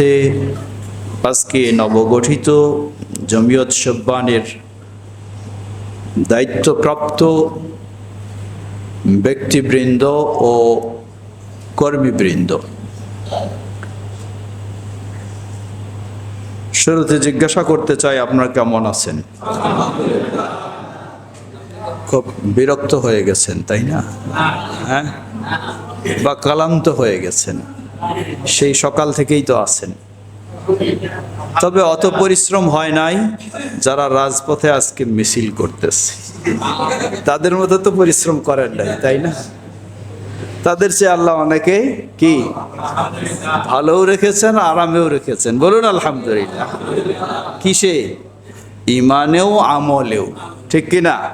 সাথে আজকে নবগঠিত জমিয়ত সব্বানের দায়িত্বপ্রাপ্ত ব্যক্তিবৃন্দ ও কর্মীবৃন্দ। শুরুতে জিজ্ঞাসা করতে চাই, আপনারা কেমন আছেন? খুব বিরক্ত হয়ে গেছেন, তাই না? হ্যাঁ? বা ক্লান্ত হয়ে গেছেন? সেই সকাল থেকেই তো আছেন। তবে অত পরিশ্রম হয় নাই, যারা রাজপথে আজকে মিছিল করতেছে। তাদের মতো তো পরিশ্রম করেন নাই, তাই না? তাদের চেয়ে আল্লাহ অনেকে কি? ভালোও রেখেছেন, আরামেও রেখেছেন। বলুন, আলহামদুলিল্লাহ। কিসে? ইমানেও আমলেও। ঠিক কিনা?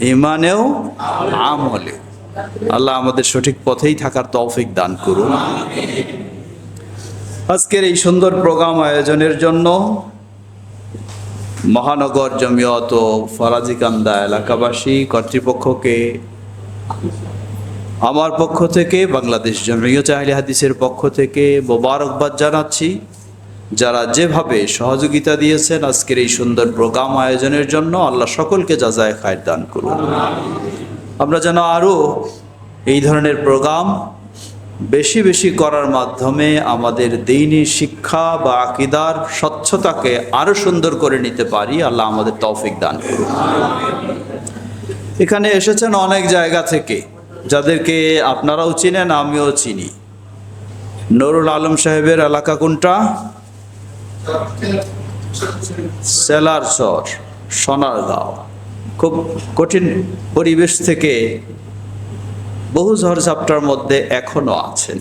ইমানেও আমলেও। আল্লাহ আমাদের সঠিক পথেই থাকার তৌফিক দান করুন। আজকের এই সুন্দর প্রোগ্রাম আয়োজনের জন্য মহানগর জমিয়ত ফরাজিকান্দা এলাকাবাসী কর্তৃপক্ষকে, আমার পক্ষ থেকে, বাংলাদেশ জমিয়ত আহলে হাদিসের পক্ষ থেকে মোবারকবাদ জানাচ্ছি। যারা যেভাবে সহযোগিতা দিয়েছেন আজকের এই সুন্দর প্রোগ্রাম আয়োজনের জন্য আল্লাহ সকলকে যাজায় খায় দান করুন। আমরা যেন আরও এই ধরনের প্রোগ্রাম বেশি বেশি করার মাধ্যমে আমাদের দিনী শিক্ষা বা আকিদার স্বচ্ছতাকে আরও সুন্দর করে নিতে পারি। আল্লাহ আমাদের তৌফিক দান করুন। এখানে এসেছেন অনেক জায়গা থেকে, যাদেরকে আপনারাও চিনেন, আমিও চিনি। নুরুল আলম সাহেবের এলাকা কোনটা? সেলারচর সোনারগাঁও। খুব কঠিন পরিবেশ থেকে বহু ঝড়ঝাপটার মধ্যে এখনও আছেন।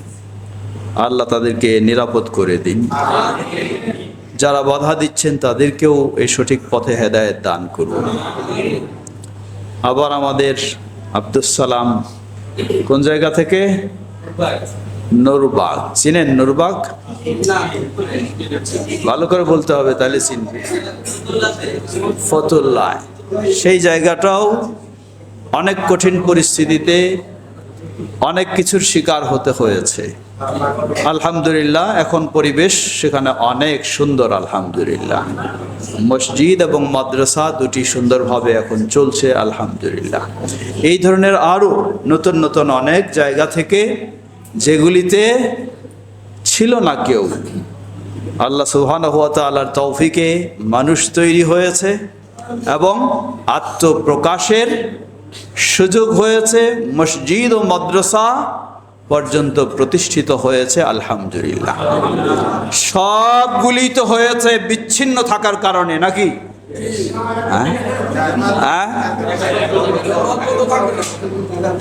আল্লাহ তাদেরকে নিরাপদ করে দিন। যারা বাধা দিচ্ছেন, তাদেরকেও এই সঠিক পথে হেদায়েত দান করুন। আবার আমাদের আব্দুস সালাম কোন জায়গা থেকে? নুরবাগ। চিনেন নুরবাগ? ভালো করে বলতে হবে, তাহলে চিনবে। ফতুল্লাহ সেই জায়গাটাও অনেক কঠিন পরিস্থিতিতে অনেক কিছুর শিকার হতে হয়েছে। আলহামদুলিল্লাহ, এখন পরিবেশ সেখানে অনেক সুন্দর, আলহামদুলিল্লাহ। মসজিদ এবং মাদ্রাসা দুটি সুন্দরভাবে এখন চলছে, আলহামদুলিল্লাহ। এই ধরনের আরও নতুন নতুন অনেক জায়গা থেকে যেগুলিতে ছিল না কেউ। আল্লাহ সুবহান আল্লাহর তৌফিকে মানুষ তৈরি হয়েছে। এবং আত্মপ্রকাশের সুযোগ হয়েছে, মসজিদ ও মাদ্রাসা পর্যন্ত প্রতিষ্ঠিত হয়েছে, আলহামদুলিল্লাহ সবগুলি তো হয়েছে বিচ্ছিন্ন থাকার কারণে, নাকি হ্যাঁ? হ্যাঁ?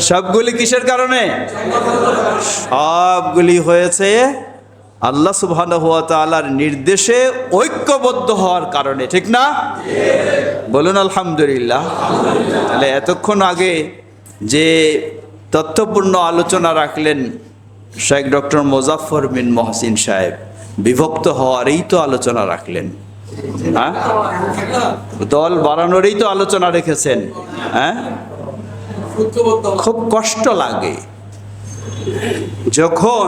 সবগুলি কিসের কারণে সবগুলি হয়েছে আল্লাহ সুবহানাহু ওয়া তাআলার নির্দেশে ঐক্যবদ্ধ হওয়ার কারণে, ঠিক না? বলুন আলহামদুলিল্লাহ। তাহলে এতক্ষণ আগে যে তথ্যপূর্ণ আলোচনা রাখলেন শেখ ডক্টর মোজাফর বিন মহসিন সাহেব, বিভক্ত হওয়ারই তো আলোচনা রাখলেন। হ্যাঁ? দল বাড়ানোরই তো আলোচনা রেখেছেন। হ্যাঁ? খুব কষ্ট লাগে। যখন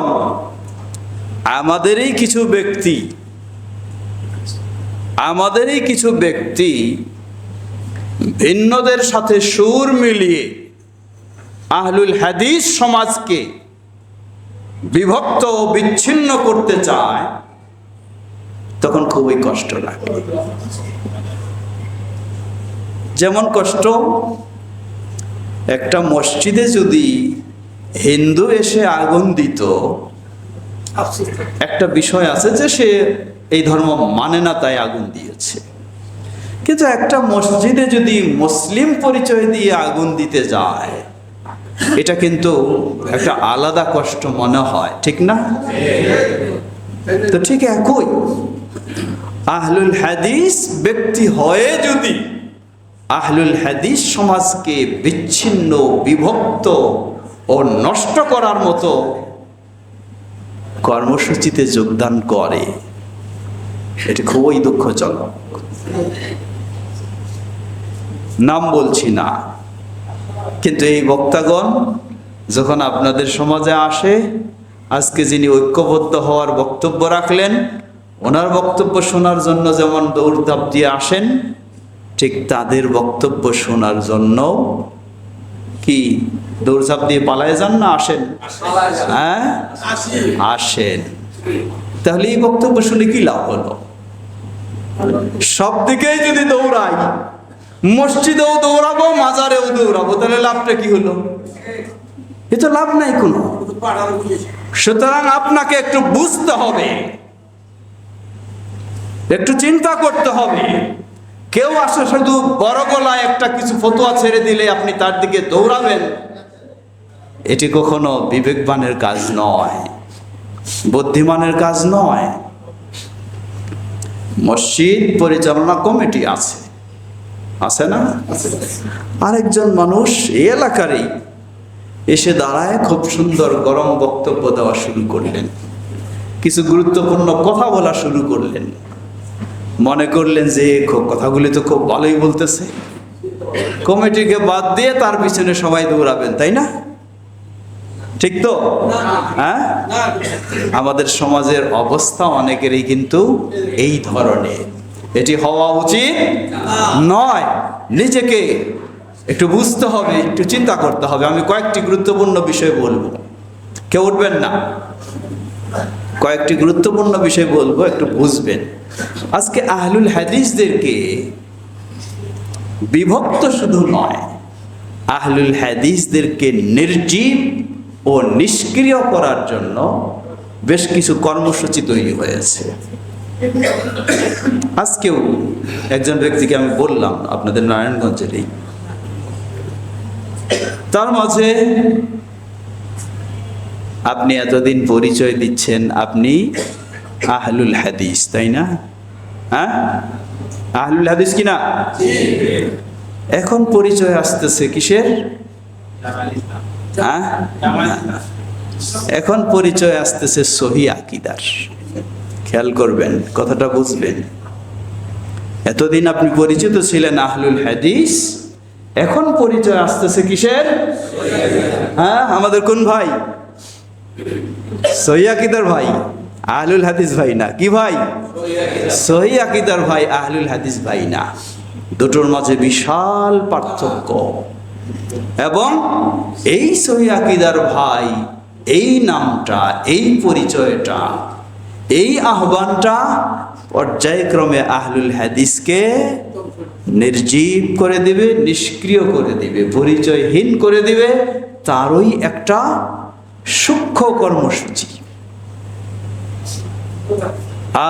আমাদেরই কিছু ব্যক্তি, আমাদেরই কিছু ব্যক্তি ভিন্নদের সাথে সুর মিলিয়ে আহলুল হাদিস সমাজকে বিভক্ত ও বিচ্ছিন্ন করতে চায়, তখন খুবই কষ্ট লাগে। যেমন কষ্ট, একটা মসজিদে যদি হিন্দু এসে আগুন দিত একটা বিষয় আছে যে সে এই ধর্ম মানে না, তাই আগুন দিয়েছে। কিন্তু একটা মসজিদে যদি মুসলিম পরিচয় দিয়ে আগুন দিতে যায়, এটা কিন্তু একটা আলাদা কষ্ট মনে হয়, ঠিক না? তো ঠিক একই। আহলুল হাদিস ব্যক্তি হয়ে যদি আহলুল হাদিস সমাজকে বিচ্ছিন্ন, বিভক্ত ও নষ্ট করার মতো কর্মসূচিতে যোগদান করে। এটা খুবই দুঃখজনক। নাম বলছি না। কিন্তু এই বক্তাগণ যখন আপনাদের সমাজে আসে, আজকে যিনি ঐক্যবদ্ধ হওয়ার বক্তব্য রাখলেন, ওনার বক্তব্য শোনার জন্য যেমন দৌড়দাপ দিয়ে আসেন, ঠিক তাদের বক্তব্য শোনার জন্য কি? দৌড়ঝাঁপ দিয়ে পালায় যান না আসেন? হ্যাঁ? আসেন। তাহলে এই বক্তব্য শুনে কি লাভ হলো? সব দিকেই যদি দৌড়াই মসজিদেও দৌড়াবো মাজারেও দৌড়াবো তাহলে লাভটা কি হলো? এ তো লাভ নাই কোনো। সুতরাং আপনাকে একটু বুঝতে হবে একটু চিন্তা করতে হবে। কেউ আসে শুধু বড় গলায় একটা কিছু ফতোয়া ছেড়ে দিলে আপনি তার দিকে দৌড়াবেন? এটি কখনো বিবেকবানের কাজ নয়, বুদ্ধিমানের কাজ নয়। মসজিদ পরিচালনা কমিটি আছে। আছে না? আরেকজন মানুষ এই এলাকারই এসে দাঁড়ায় খুব সুন্দর গরম বক্তব্য দেওয়া শুরু করলেন। কিছু গুরুত্বপূর্ণ কথা বলা শুরু করলেন। মনে করলেন যে কথাগুলি তো খুব ভালোই বলতেছে। কমিটিকে বাদ দিয়ে তার পিছনে সবাই দৌড়াবেন, তাই না? ঠিক তো? হ্যাঁ? আমাদের সমাজের অবস্থা অনেকেরই কিন্তু এই ধরনের। এটি হওয়া উচিত নয়। নিজেকে একটু বুঝতে হবে, একটু চিন্তা করতে হবে। আমি কয়েকটি গুরুত্বপূর্ণ বিষয় বলব। কেউ উঠবেন না। কয়েকটি গুরুত্বপূর্ণ বিষয় বলব, একটু বুঝবেন। আজকে আহলুল হাদিসদেরকে বিভক্ত শুধু নয়, আহলুল হাদিসদেরকে নির্জীব ও নিষ্ক্রিয় করার জন্য বেশ কিছু কর্মসূচি তৈরি হয়েছে। আজকেও একজন ব্যক্তিকে আমি বললাম, আপনাদের নারায়ণগঞ্জেরই। তার মাঝে আপনি এতদিন পরিচয় দিচ্ছেন, আপনি আহলুল হাদিস, তাই না? হ্যাঁ? আহলুল হাদিস কি না? এখন পরিচয় আসতেছে কিসের? হ্যাঁ? এখন পরিচয় আসতেছে সহি আকিদার। খেয়াল করবেন, কথাটা বুঝবেন। এতদিন আপনি পরিচিত ছিলেন আহলুল হাদিস, এখন পরিচয় আসতেছে কিসের? হ্যাঁ আমাদের কোন ভাই? সহি আকিদার ভাই, আহলুল হাদিস ভাই না। কি ভাই? সহি আকিদার ভাই, আহলুল হাদিস ভাই না। দুটোর মাঝে বিশাল পার্থক্য। এবং এই সহি আকিদার ভাই, এই নামটা, এই পরিচয়টা, এই আহ্বানটা পর্যায়ক্রমে আহলুল হাদিসকে নির্জীব করে দিবে, নিষ্ক্রিয় করে দিবে, পরিচয়হীন করে দিবে, তারই একটা সূক্ষ্ম কর্মসূচি।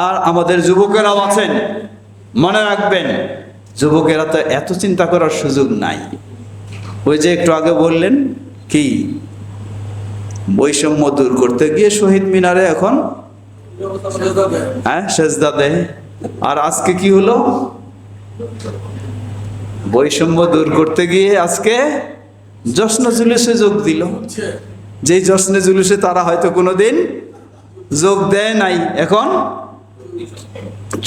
আর আমাদের যুবকেরাও আছেন, মনে রাখবেন, যুবকেরা তো এত চিন্তা করার সুযোগ নাই। ওই যে একটু আগে বললেন কি, বৈষম্য দূর করতে গিয়ে শহীদ মিনারে এখন হ্যাঁ সেজদা দেয়। আর আজকে কি হলো? বৈষম্য দূর করতে গিয়ে আজকে জশ্ন জুলুসে যোগ দিল। যেই জশ্নে জুলুসে তারা হয়তো কোনোদিন যোগ দেয় নাই, এখন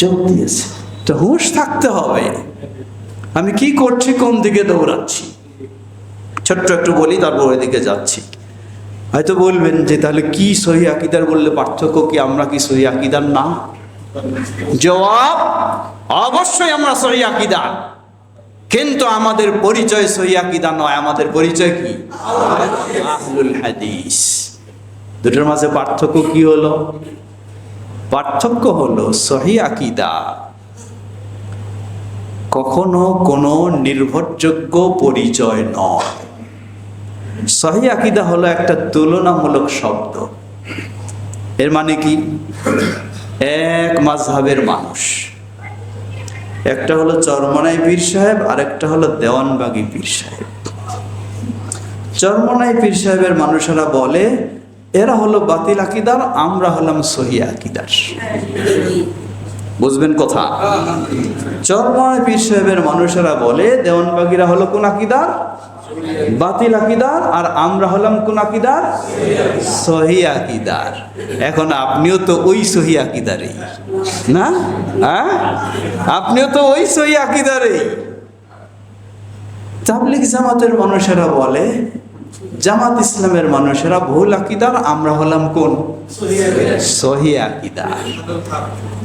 যোগ দিয়েছে। তো হুঁশ থাকতে হবে। আমি কি করছি, কোন দিকে দৌড়াচ্ছি? ছোট্ট একটু বলি, তারপর ওই দিকে যাচ্ছি। হয়তো বলবেন যে, তাহলে কি সহি আকিদার বললে পার্থক্য কি? আমরা কি সহি আকিদার না? জবাব, অবশ্যই আমরা সহি আকিদার। কিন্তু আমাদের পরিচয় সহি আকিদা নয়। আমাদের পরিচয় কি? হাদিস। দুটোর মাঝে পার্থক্য কি হলো? পার্থক্য হলো সহি কখনো কোনো নির্ভরযোগ্য পরিচয় নয়। সহি আকিদা হলো একটা তুলনামূলক শব্দ। এর মানে কি? এক মাঝহাবের মানুষ। একটা হলো চরমনাই পীর সাহেব আর একটা হলো দেওয়ানবাগি পীর সাহেব। চরমনাই পীর সাহেবের মানুষেরা বলে, এরা হলো বাতিল আকিদার, আমরা হলাম সহি আকিদার। বুঝবেন কথা? চরমনাই পীর সাহেবের মানুষেরা বলে, দেওয়ানবাগিরা হলো কোন আকিদার? বাতিল আকিদার আর আমরা হলাম কোন আকিদার? সহি আকিদার। এখন আপনিও তো ওই সহি আকিদারই। না? হ্যাঁ? আপনিও তো ওই সহি আকিদারই। তাবলিক জামাতের মানুষেরা বলে, জামাত ইসলামের মানুষেরা ভুল আকিদার, আমরা হলাম কোন? সহি আকিদা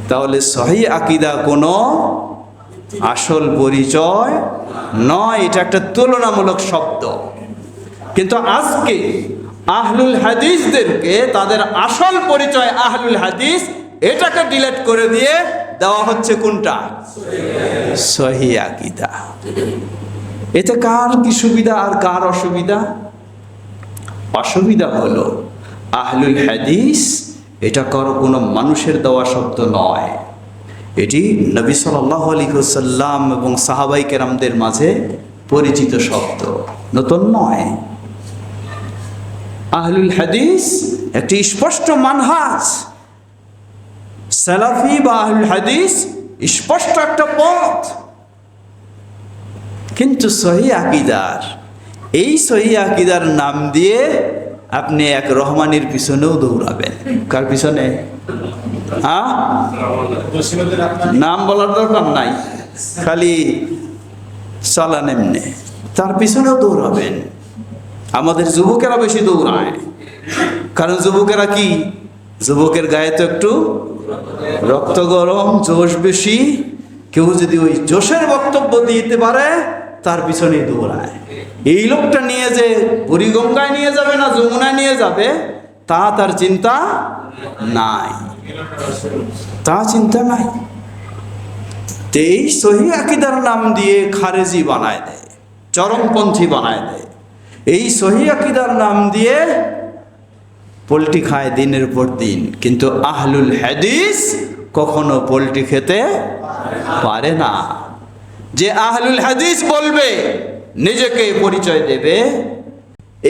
তাহলে সহি আকিদা কোনো আসল পরিচয় নয়, এটা একটা তুলনামূলক শব্দ। কিন্তু আজকে আহলুল হাদিসদেরকে তাদের আসল পরিচয় আহলুল হাদিস এটাকে ডিলেট করে দিয়ে দেওয়া হচ্ছে কোনটা? সহি আকিদা। এতে কার কি সুবিধা আর কার অসুবিধা? অসুবিধা হলো আহলুল হাদিস এটা কারও কোনো মানুষের দেওয়া শব্দ নয়। এটি নবী সাল্লাহ আলী সাল্লাম এবং সাহাবাই কেরামদের মাঝে পরিচিত শব্দ। নতুন নয়। আহলুল হাদিস একটি স্পষ্ট মানহাজ। সালাফি বা আহলুল হাদিস স্পষ্ট একটা পথ। কিন্তু সহি আকিদার। এই সহি আকিদার নাম দিয়ে আপনি এক রহমানের পিছনেও দৌড়াবেন। কার পিছনে? হ্যাঁ? নাম বলার দরকার নাই। খালি চালান এমনি। তার পিছনেও দৌড়াবেন। আমাদের যুবকেরা বেশি দৌড়ায়। কারণ যুবকেরা কি? যুবকের গায়ে তো একটু রক্ত গরম, জোশ বেশি। কেউ যদি ওই জোশের বক্তব্য দিতে পারে, তার পিছনে দৌড়ায়। এই লোকটা নিয়ে যে বুড়িগঙ্গায় নিয়ে যাবে না, যমুনায় নিয়ে যাবে তা তার চিন্তা নাই। তা চিন্তা নাই। এই সহি আকিদার নাম দিয়ে খারেজি বানায় দেয়, চরমপন্থী বানায় দেয়। এই সহি আকিদার নাম দিয়ে পোলট্রি খায় দিনের পর দিন। কিন্তু আহলুল হাদিস কখনো পোলট্রি খেতে পারে না। যে আহলুল হাদিস বলবে, নিজেকে পরিচয় দেবে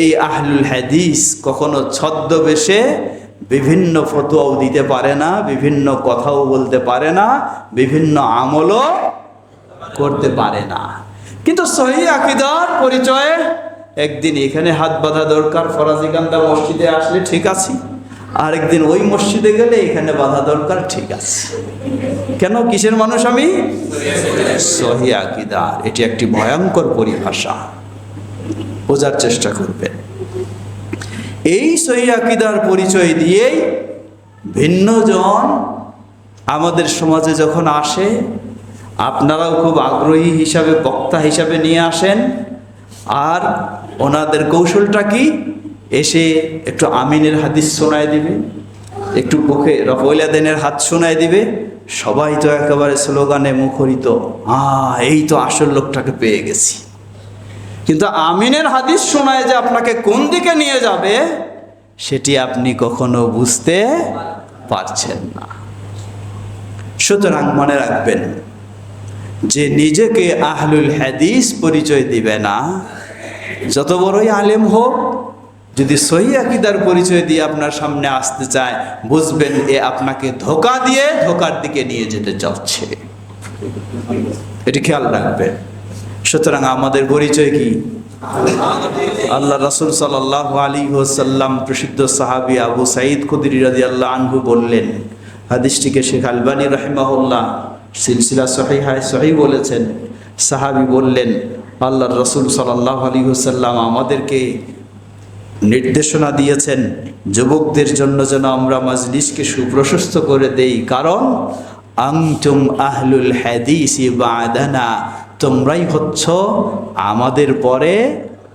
এই আহলুল হাদিস কখনো ছদ্মবেশে বিভিন্ন ফতোয়াও দিতে পারে না, বিভিন্ন কথাও বলতে পারে না, বিভিন্ন আমলও করতে পারে না। কিন্তু সহি আকিদার পরিচয়ে একদিন এখানে হাত বাঁধা দরকার ফরাজিকান্দা মসজিদে আসলে ঠিক আছে। আরেকদিন ওই মসজিদে গেলে এখানে বাঁধা দরকার, ঠিক আছে। কেন? কিসের মানুষ আমি? সহি আকিদার। এটি একটি ভয়ঙ্কর পরিভাষা। বোঝার চেষ্টা করবেন এই সহি আকিদার পরিচয় দিয়েই ভিন্নজন আমাদের সমাজে যখন আসে, আপনারাও খুব আগ্রহী হিসাবে, বক্তা হিসাবে নিয়ে আসেন। আর ওনাদের কৌশলটা কি? এসে একটু আমিনের হাদিস শোনায় দিবে, একটু পক্ষে রফইলাদেনের হাত শোনায় দিবে। সবাই তো একেবারে স্লোগানে মুখরিত আ এই তো আসল লোকটাকে পেয়ে গেছি। কিন্তু আমিনের হাদিস শোনায় যে আপনাকে কোন দিকে নিয়ে যাবে, সেটি আপনি কখনো বুঝতে পারছেন না। সুতরাং মনে রাখবেন, যে নিজেকে আহলুল হাদিস পরিচয় দিবে না। যত বড়ই আলেম হোক, যদি সহি আকিদার পরিচয় দিয়ে আপনার সামনে আসতে চায়, বুঝবেন এ আপনাকে ধোকা দিয়ে ধোকার দিকে নিয়ে যেতে চাচ্ছে। এটি খেয়াল রাখবেন। সুতরাং আমাদের পরিচয় কি? আল্লাহ রসুল সাল্লাহ আলী ওসাল্লাম প্রসিদ্ধ সাহাবি আবু সাঈদ খুদির রাজি আল্লাহ আনহু বললেন, হাদিসটিকে শেখ আলবানী রহিমাহুল্লাহ সিলসিলা সহি সহি বলেছেন। সাহাবি বললেন আল্লাহ রসুল সাল্লাহ আলী ওসাল্লাম আমাদেরকে নির্দেশনা দিয়েছেন, যুবকদের জন্য যেন আমরা মাজলিসকে সুপ্রশস্ত করে দেই। কারণ আংতুম আহলুল হাদিস বাদানা তোমরাই হচ্ছ আমাদের পরে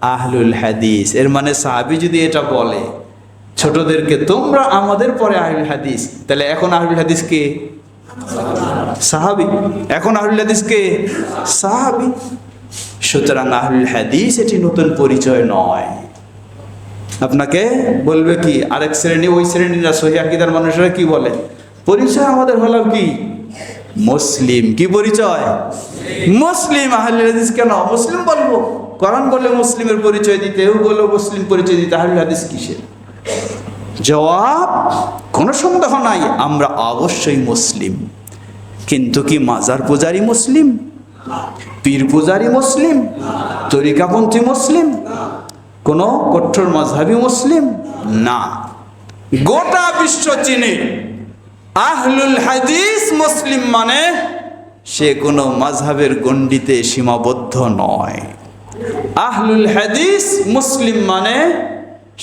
আহলুল হাদিস। এর মানে সাহাবি যদি এটা বলে, ছোটদেরকে তোমরা আমাদের পরে আহলুল হাদিস। তাহলে এখন আহলুল হাদিস কে? সাহাবি। এখন আহলুল হাদিস কে? সাহাবি। সুতরাং আহলুল হাদিস এটি নতুন পরিচয় নয়। আপনাকে বলবে কি, আরেক শ্রেণি, ওই শ্রেণীরা সহি আকিদার মানুষরা কি বলে? পরিচয় আমাদের হলো কি? মুসলিম, কি পরিচয়? মুসলিম, আহলে হাদিস কেন? মুসলিম বলব। কোরআন বলে মুসলিমের পরিচয় দিতে, এও বলে মুসলিম পরিচয় দিতে, আহলে হাদিস কিসের? জবাব, কোনো সন্দেহ নাই, আমরা অবশ্যই মুসলিম। কিন্তু কি মাজার পূজারি মুসলিম? পীর পূজারি মুসলিম? তরিকাপন্থী মুসলিম? কোনো কঠোর মাঝহাবি মুসলিম? না। গোটা বিশ্ব চিনে। আহলুল হাদিস মুসলিম মানে সে কোনো মাঝহাবের গণ্ডিতে সীমাবদ্ধ নয়। আহলুল হাদিস মুসলিম মানে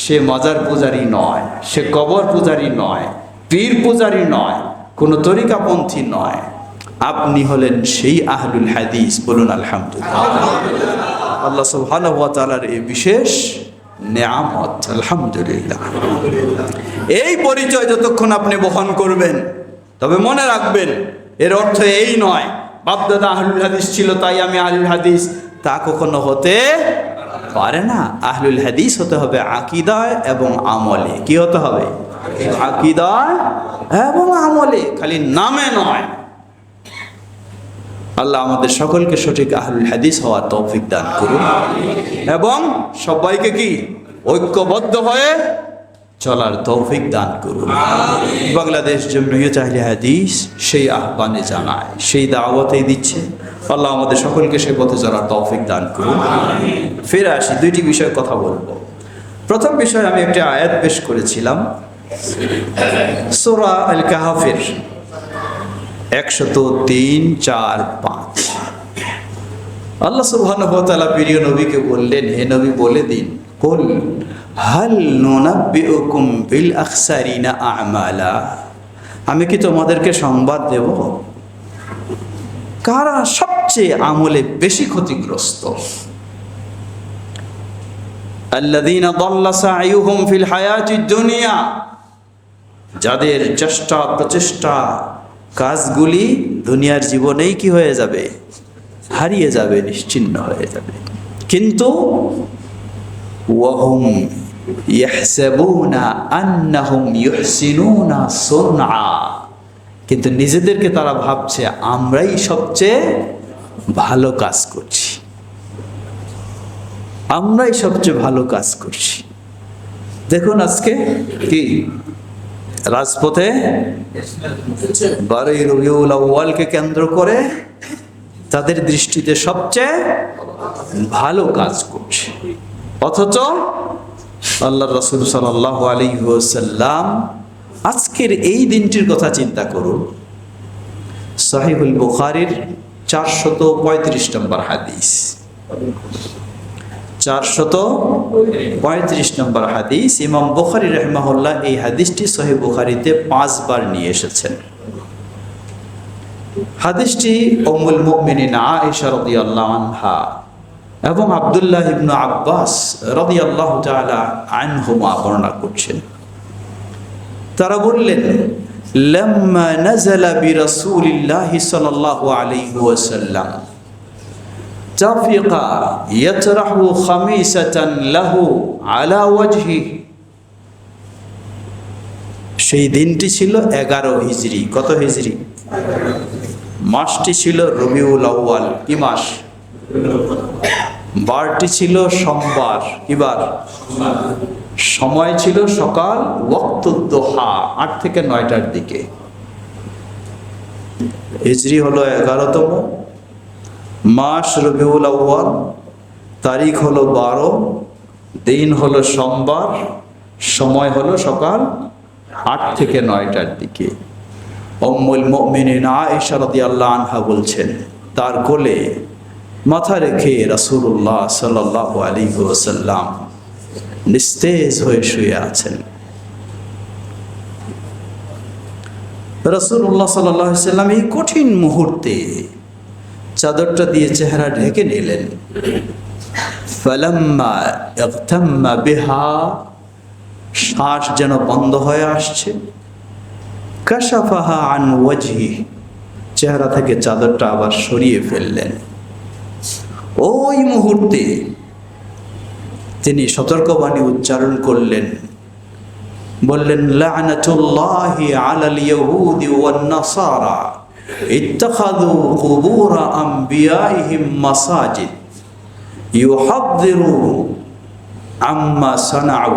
সে মাজার পূজারি নয়, সে কবর পূজারি নয়, পীর পূজারি নয়, কোনো তরিকাপন্থী নয়। আপনি হলেন সেই আহলুল হাদিস, বলুন আলহামদুলিল্লাহ। আল্লাহ সুবহানাহু ওয়া তাআলার এই বিশেষ নেয়ামত, আলহামদুলিল্লাহ। এই পরিচয় যতক্ষণ আপনি বহন করবেন, তবে মনে রাখবেন, এর অর্থ এই নয়, বাপদাদা আহলুল হাদিস ছিল তাই আমি আহলুল হাদিস। তা কখনো হতে পারে না। আহলুল হাদিস হতে হবে আকিদায় এবং আমলে। কি হতে হবে? আকিদায় এবং আমলে। খালি নামে নয়। আল্লাহ আমাদের সকলকে সঠিক আহলুল হাদিস হওয়ার তৌফিক দান করুন। এবং সবাইকে কি ঐক্যবদ্ধ হয়ে চলার তৌফিক দান করুন। বাংলাদেশ জমিয়ত আহলে হাদিস সেই আহ্বানে জানায় সেই দাওয়াতেই দিচ্ছে। আল্লাহ আমাদের সকলকে সেই পথে চলার তৌফিক দান করুন। ফিরে আসি দুইটি বিষয়ে কথা বলব। প্রথম বিষয় আমি একটি আয়াত পেশ করেছিলাম। সোরা আল কাহাফের একশত তিন চার পাঁচ। আল্লাহ সুবহানাহু ওয়া প্রিয় নবীকে বললেন, হে নবী বলে দিন, কুল হাল বিল আখসারিনা আমালা। আমি কি তোমাদেরকে সংবাদ দেব? কারা সবচেয়ে আমলে বেশি ক্ষতিগ্রস্ত? আল্লাযীনা দাল্লা সাইয়ুহুম ফিল হায়াতিদ দুনিয়া, যাদের চেষ্টা প্রচেষ্টা কাজগুলি দুনিয়ার জীবনেই কি হয়ে যাবে? হারিয়ে যাবে, নিশ্চিন্ন হয়ে যাবে। কিন্তু কিন্তু নিজেদেরকে তারা ভাবছে, আমরাই সবচেয়ে ভালো কাজ করছি। আমরাই সবচেয়ে ভালো কাজ করছি। দেখুন আজকে কি? রাজপথে বারোই রবিউল আউ্বালকে কেন্দ্র করে তাদের দৃষ্টিতে সবচেয়ে ভালো কাজ করছে। অথচ আল্লাহ রসুল সাল্লাহ আলী সাল্লাম আজকের এই দিনটির কথা চিন্তা করুন। সাহিবুল বুখারির চারশত পঁয়ত্রিশ নম্বর হাদিস। চারশত পঁয়ত্রিশ নম্বর হাদিস। ইমাম বুখারি রহমাহুল্লাহ এই হাদিসটি সহি বুখারিতে পাঁচবার নিয়ে এসেছেন। হাদিসটি অমুল মুমিনিন আয়েশা রাদিয়াল্লাহু আনহা এবং আব্দুল্লাহ ইবনু আব্বাস রাদিয়াল্লাহু তাআলা আনহুমা বর্ণনা করছেন। তারা বললেন, লাম্মা নাযালা বিরাসূলিল্লাহি সাল্লাল্লাহু আলাইহি ওয়াসাল্লাম। তাফিকা ইয়াতরাহু খামিসাতান লাহু আলা ওয়াজহি সেই দিনটি ছিল এগারো হিজরি। কত হিজরি? মাসটি ছিল রবিউল আউয়াল, কি মাস? বারটি ছিল সোমবার কিবার সময় ছিল সকাল ওয়াক্তুদ্দোহা আট থেকে নয়টার দিকে। হিজরি হলো এগারোতম। মাস রবিউল আউ্য়াল, তারিখ হলো বারো, দিন হলো সোমবার, সময় হলো সকাল আট থেকে নয়টার দিকে। অম্মুল মুমিনিন আয়েশা রাদিয়াল্লাহু আনহা বলছেন, তার কোলে মাথা রেখে রাসূলুল্লাহ সাল্লাল্লাহু আলাইহি ওয়াসাল্লাম নিস্তেজ হয়ে শুয়ে আছেন। রাসূলুল্লাহ সাল্লাল্লাহু সাল্লাম এই কঠিন মুহূর্তে চাদরটা দিয়ে চেহারা ঢেকে নিলেন। বিহা, শ্বাস যেন বন্ধ হয়ে আসছে। কাশাফাহা আন ওয়াজহি, চেহারা থেকে চাদরটা আবার সরিয়ে ফেললেন। ওই মুহূর্তে তিনি সতর্কবাণী উচ্চারণ করলেন। বললেন, লা'নাতুল্লাহি আলাল ইয়াহুদি ওয়ান নাসারা। ইত্তাখাযু কুবুর আম্বিয়াইহিম মাসাজিদ ইউহাদ্দিরু আম্মা সানাউ।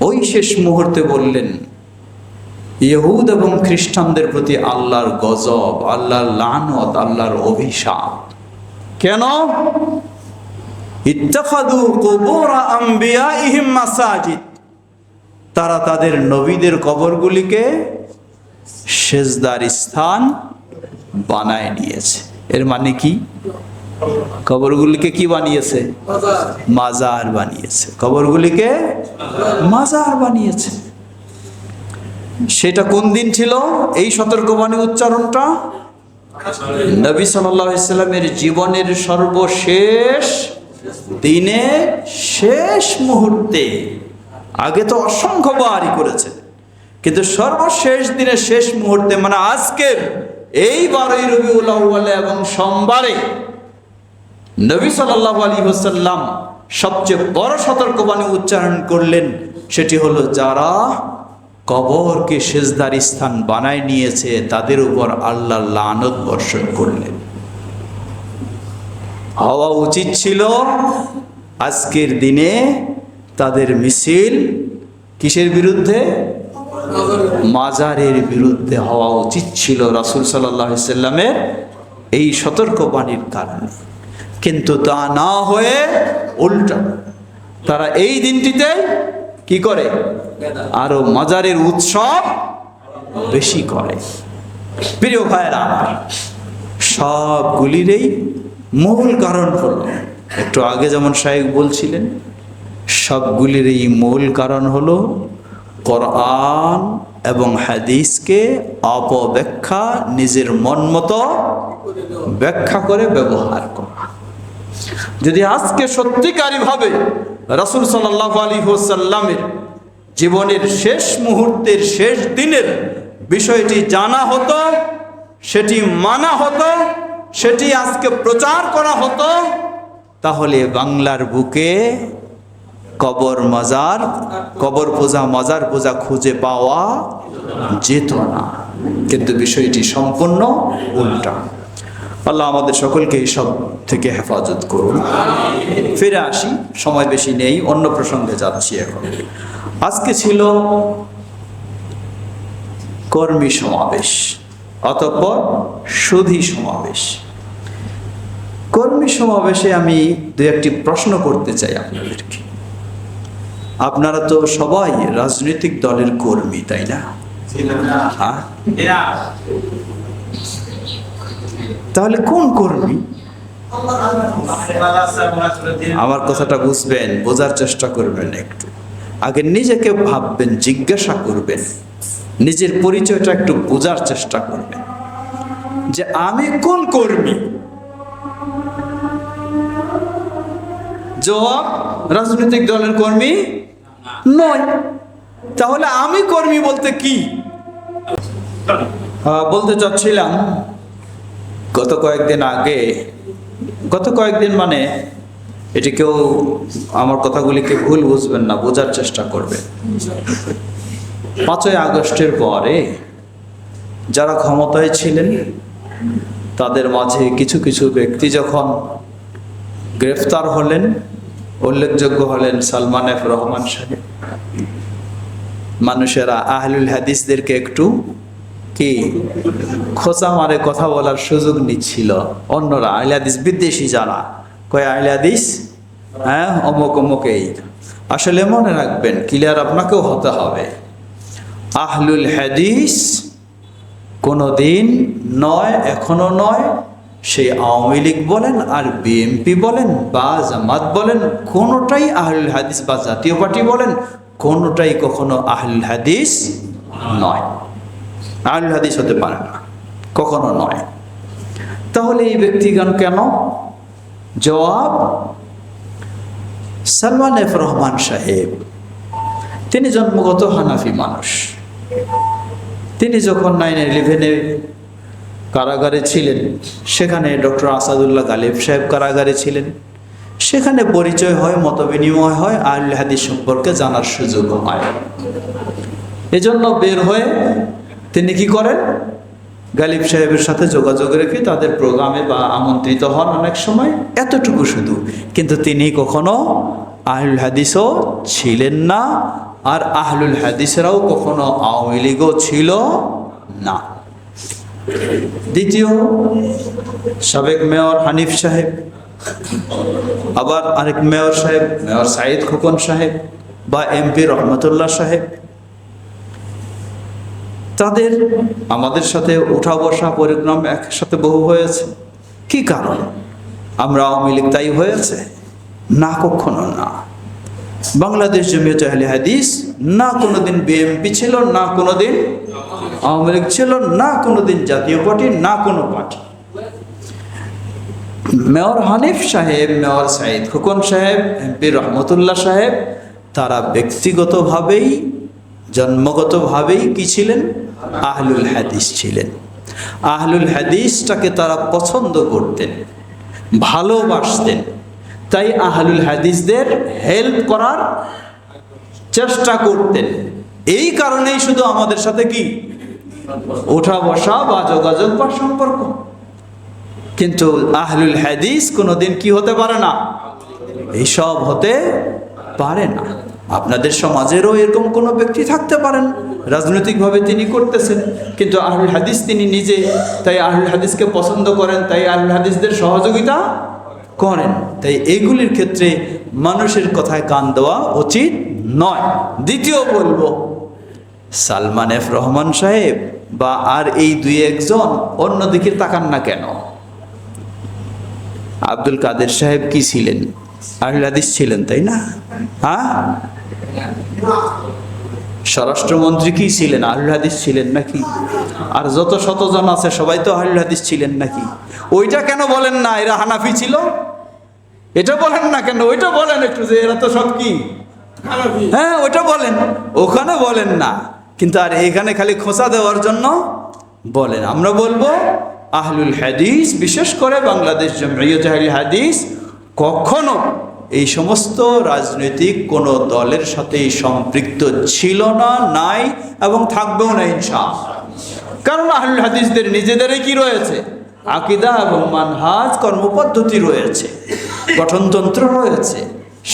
ওই শেষ মুহূর্তে বললেন, ইহুদ এবং খ্রিস্টানদের প্রতি আল্লাহর গজব, আল্লাহর লানত, আল্লাহর অভিশাপ। কেন? ইত্তাখাদু কুবুর আম্বিয়াইহিম মাসাজিদ। তারা তাদের নবীদের কবরগুলিকে সেজদার স্থান বানায় নিয়েছে। এর মানে কি? কবরগুলিকে কি বানিয়েছে? মাজার বানিয়েছে। কবরগুলিকে মাজার বানিয়েছে। সেটা কোন দিন ছিল? এই সতর্কবাণী উচ্চারণটা নবী সাল্লামের জীবনের সর্বশেষ দিনে শেষ মুহূর্তে আগে তো অসংখ্য বারই করেছে। কিন্তু সর্বশেষ দিনে শেষ মুহূর্তে মানে আজকের এই বারোই রবিউল আউ্বাল এবং সোমবারে নবী সাল্লাহ আলী হোসাল্লাম সবচেয়ে বড় সতর্কবাণী উচ্চারণ করলেন, সেটি হলো, যারা কবরকে সেজদার স্থান বানায় নিয়েছে, তাদের উপর আল্লাহ লানত বর্ষণ করলেন। হওয়া উচিত ছিল আজকের দিনে তাদের মিছিল কিসের বিরুদ্ধে? মাজারের বিরুদ্ধে হওয়া উচিত ছিল রাসুল সাল্লামের এই সতর্কবাণীর কারণে। কিন্তু তা না হয়ে উল্টা। তারা এই দিনটিতে কি করে? আরও মাজারের উৎসব বেশি করে। প্রিয় আমার, সবগুলিরই মূল কারণ হলো, একটু আগে যেমন সাহেব বলছিলেন সবগুলির এই মূল কারণ হলো কোরআন এবং হাদিসকে অপব্যাখ্যা, নিজের মন মতো ব্যাখ্যা করে ব্যবহার করা। যদি আজকে সত্যিকারীভাবে রাসুল সাল্লাহ আলী হোসাল্লামের জীবনের শেষ মুহূর্তের শেষ দিনের বিষয়টি জানা হতো, সেটি মানা হতো, সেটি আজকে প্রচার করা হতো, তাহলে বাংলার বুকে কবর মাজার, কবর পূজা, মাজার পূজা খুঁজে পাওয়া যেত না। কিন্তু বিষয়টি সম্পূর্ণ উল্টা। আল্লাহ আমাদের সকলকে এইসব থেকে হেফাজত করুন। ফিরে আসি, সময় বেশি নেই, অন্য প্রসঙ্গে যাচ্ছি এখন। আজকে ছিল কর্মী সমাবেশ, অতঃপর সুধী সমাবেশ। কর্মী সমাবেশে আমি দু একটি প্রশ্ন করতে চাই আপনাদেরকে। আপনারা তো সবাই রাজনৈতিক দলের কর্মী তাই না? হ্যাঁ? তাহলে কোন কর্মী? আমার কথাটা বুঝবেন বোঝার চেষ্টা করবেন একটু। আগে নিজেকে ভাববেন জিজ্ঞাসা করবেন। নিজের পরিচয়টা একটু বোঝার চেষ্টা করবেন। যে আমি কোন কর্মী? জবাব রাজনৈতিক দলের কর্মী। নয়। তাহলে আমি কর্মী বলতে কি? বলতে চাচ্ছিলাম, গত কয়েকদিন আগে, গত কয়েকদিন মানে এটি কেউ আমার কথাগুলিকে ভুল বুঝবেন না, বোঝার চেষ্টা করবেন। পাঁচই আগস্টের পরে যারা ক্ষমতায় ছিলেন, তাদের মাঝে কিছু কিছু ব্যক্তি যখন গ্রেফতার হলেন, উল্লেখযোগ্য হলেন সালমান এফ রহমান সাহেব। মানুষেরা আহলুল হাদিসদেরকে একটু কি খোঁচা মারে কথা বলার সুযোগ নিচ্ছিল। অন্যরা আহলে হাদিস বিদ্বেষী যারা। কয় আহলে হাদিস? হ্যাঁ অমুক অমুক এই। আসলে মনে রাখবেন ক্লিয়ার আপনাকেও হতে হবে। আহলুল হাদিস কোনো দিন নয়, এখনও নয়, সেই আওয়ামী লীগ বলেন আর বিএনপি বলেন বা জামাত বলেন, কোনোটাই আহলুল হাদিস বা জাতীয় পার্টি বলেন কোনোটাই কখনো আহলুল হাদিস নয়। আহলুল হাদিস হতে পারে না, কখনো নয়। তাহলে এই ব্যক্তিগণ কেন? জবাব, সালমান এফ রহমান সাহেব, তিনি জন্মগত হানাফি মানুষ। তিনি যখন নাইন ইলেভেনে কারাগারে ছিলেন, সেখানে ডক্টর আসাদুল্লাহ গালিব সাহেব কারাগারে ছিলেন। সেখানে পরিচয় হয়, মতবিনিময় হয় আল হাদিস সম্পর্কে জানার সুযোগ হয় এজন্য বের হয়ে তিনি কি করেন? গালিব সাহেবের সাথে যোগাযোগ রেখে তাদের প্রোগ্রামে বা আমন্ত্রিত হন অনেক সময়, এতটুকু শুধু। কিন্তু তিনি কখনো আহলুল হাদিসও ছিলেন না, আর আহলুল হাদিসরাও কখনো আওয়ামী লীগও ছিল না। দ্বিতীয়, সাবেক মেয়র হানিফ সাহেব আবার আরেক মেয়র সাহেব, মেয়র সাইদ খোকন সাহেব বা এমপি রহমতুল্লাহ সাহেব। তাদের আমাদের সাথে উঠা বসা পরিক্রম একসাথে বহু হয়েছে। কি কারণ? আমরা আওয়ামী লীগ তাই হয়েছে? না, কখনো না। বাংলাদেশ জমিয়ত আহলে হাদিস না কোনোদিন বিএমপি ছিল, না কোনোদিন আওয়ামী লীগ ছিল, না কোনোদিন জাতীয় পার্টি, না কোনো পার্টি। মেয়র হানিফ সাহেব, মেয়র সাইদ খোকন সাহেব, এমপি রহমতুল্লাহ সাহেব, তারা ব্যক্তিগতভাবেই, জন্মগতভাবেই কি ছিলেন? আহলুল হাদিস ছিলেন। আহলুল হাদিসটাকে তারা পছন্দ করতেন, ভালোবাসতেন। তাই আহলুল হাদিসদের হেল্প করার চেষ্টা করতেন। এই কারণেই শুধু আমাদের সাথে কি? ওঠা বসা বা যোগাযোগ বা সম্পর্ক। কিন্তু আহলুল হাদিস কোনোদিন কি হতে পারে না? এইসব হতে পারে না। আপনাদের সমাজেরও এরকম কোনো ব্যক্তি থাকতে পারেন। রাজনৈতিকভাবে তিনি করতেছেন, কিন্তু আহুল হাদিস তিনি নিজে, তাই আহুল হাদিসকে পছন্দ করেন, তাই আহুল হাদিসদের সহযোগিতা করেন। তাই এইগুলির ক্ষেত্রে মানুষের কথায় কান দেওয়া উচিত নয়। দ্বিতীয় বলব, সালমান এফ রহমান সাহেব বা আর এই দুই একজন অন্যদিকে তাকান না কেন? আব্দুল কাদের সাহেব কি ছিলেন? আহলে হাদিস ছিলেন তাই না? হ্যাঁ? স্বরাষ্ট্রমন্ত্রী কি ছিলেন? আহলে হাদিস ছিলেন নাকি? আর যত শতজন আছে সবাই তো আহলে হাদিস ছিলেন নাকি? ওইটা কেন বলেন না? এরা হানাফি ছিল? এটা বলেন না কেন? ওইটা বলেন একটু যে এরা তো সব কি? হ্যাঁ ওইটা বলেন। ওখানে বলেন না। কিন্তু আর এখানে খালি খোঁচা দেওয়ার জন্য বলেন। আমরা বলব আহলুল হাদিস, বিশেষ করে বাংলাদেশ জমিয়ত আহলুল হাদিস, কখনো এই সমস্ত রাজনৈতিক কোনো দলের সাথেই সম্পৃক্ত ছিল না, নাই এবং থাকবেও না, ইনশাআল্লাহ। কারণ আহলুল হাদিসদের নিজেদেরই কি রয়েছে? আকিদা এবং মানহাজ কর্মপদ্ধতি রয়েছে, গঠনতন্ত্র রয়েছে,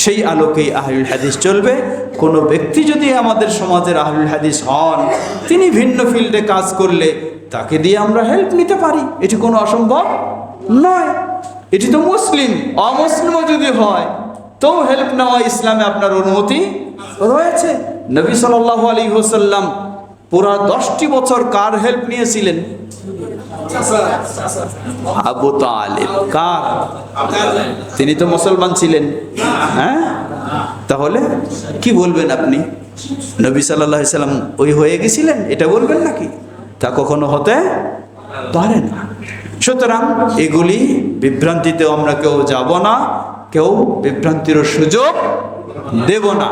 সেই আলোকেই আহলুল হাদিস চলবে। কোনো ব্যক্তি যদি আমাদের সমাজের আহলুল হাদিস হন, তিনি ভিন্ন ফিল্ডে কাজ করলে তাকে দিয়ে আমরা হেল্প নিতে পারি। এটি কোনো অসম্ভব নয়। এটি তো মুসলিম। অমুসলিমও যদি হয়, তো হেল্প নেওয়া ইসলামে আপনার অনুমতি রয়েছে। নবী সাল্লাহ আলী হোসাল্লাম পুরা দশটি বছর কার হেল্প নিয়েছিলেন? আবু তালেব। কার? তিনি তো মুসলমান ছিলেন। হ্যাঁ? তাহলে কি বলবেন আপনি? নবী সাল্লাহ সাল্লাম ওই হয়ে গেছিলেন? এটা বলবেন নাকি? তা কখনো হতে পারে না। সুতরাং এগুলি বিভ্রান্তিতে আমরা কেউ যাব না, কেউ বিভ্রান্তির সুযোগ দেব না।